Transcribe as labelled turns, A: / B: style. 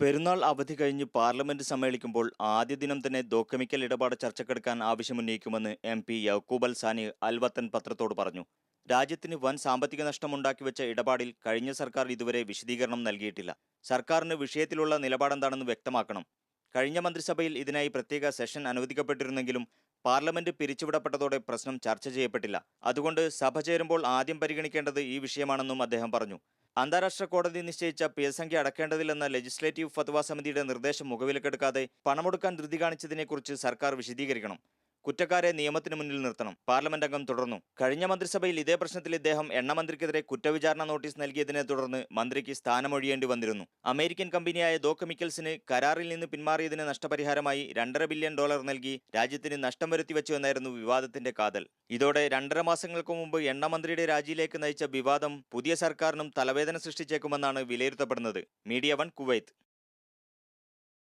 A: പെരുന്നാൾ അവധി കഴിഞ്ഞ് പാർലമെന്റ് സമ്മേളിക്കുമ്പോൾ ആദ്യ ദിനം തന്നെ ദോക്കമിക്കൽ ഇടപാട് ചർച്ചക്കെടുക്കാൻ ആവശ്യമുന്നയിക്കുമെന്ന് എം പി യൗക്കൂബ് സാനി അൽവത്തൻ പത്രത്തോട് പറഞ്ഞു. രാജ്യത്തിന് വൻ സാമ്പത്തിക നഷ്ടമുണ്ടാക്കി വെച്ച ഇടപാടിൽ കഴിഞ്ഞ സർക്കാർ ഇതുവരെ വിശദീകരണം നൽകിയിട്ടില്ല. സർക്കാരിന് വിഷയത്തിലുള്ള നിലപാടെന്താണെന്ന് വ്യക്തമാക്കണം. കഴിഞ്ഞ മന്ത്രിസഭയിൽ ഇതിനായി പ്രത്യേക സെഷൻ അനുവദിക്കപ്പെട്ടിരുന്നെങ്കിലും പാർലമെന്റ് പിരിച്ചുവിടപ്പെട്ടതോടെ പ്രശ്നം ചർച്ച ചെയ്യപ്പെട്ടില്ല. അതുകൊണ്ട് സഭ ചേരുമ്പോൾ ആദ്യം പരിഗണിക്കേണ്ടത് ഈ വിഷയമാണെന്നും അദ്ദേഹം പറഞ്ഞു. അന്താരാഷ്ട്ര കോടതി നിശ്ചയിച്ച പിഴസംഖ്യ അടക്കേണ്ടതില്ലെന്ന ലെജിസ്ലേറ്റീവ് ഫത്വ സമിതിയുടെ നിർദ്ദേശം മുഖവിലക്കെടുക്കാതെ പണമൊടുക്കാൻ ധൃതി കാണിച്ചതിനെക്കുറിച്ച് സർക്കാർ വിശദീകരിക്കണം. കുറ്റക്കാരെ നിയമത്തിന് മുന്നിൽ നിർത്തണം. പാർലമെന്റ് അംഗം തുടർന്നു. കഴിഞ്ഞ മന്ത്രിസഭയിൽ ഇതേ പ്രശ്നത്തിൽ ഇദ്ദേഹം എണ്ണമന്ത്രിക്കെതിരെ കുറ്റവിചാരണ നോട്ടീസ് നൽകിയതിനെ തുടർന്ന് മന്ത്രിക്ക് സ്ഥാനമൊഴിയേണ്ടി വന്നിരുന്നു. അമേരിക്കൻ കമ്പനിയായ ദോ കെമിക്കൽസിന് കരാറിൽ നിന്ന് പിന്മാറിയതിന് നഷ്ടപരിഹാരമായി രണ്ടര ബില്യൺ ഡോളർ നൽകി രാജ്യത്തിന് നഷ്ടം വരുത്തിവെച്ചു എന്നായിരുന്നു വിവാദത്തിന്റെ കാതൽ. ഇതോടെ രണ്ടര മാസങ്ങൾക്ക് മുമ്പ് എണ്ണമന്ത്രിയുടെ രാജിയിലേക്ക് നയിച്ച വിവാദം പുതിയ സർക്കാരിനും തലവേദന സൃഷ്ടിച്ചേക്കുമെന്നാണ് വിലയിരുത്തപ്പെടുന്നത്. Media One Kuwait.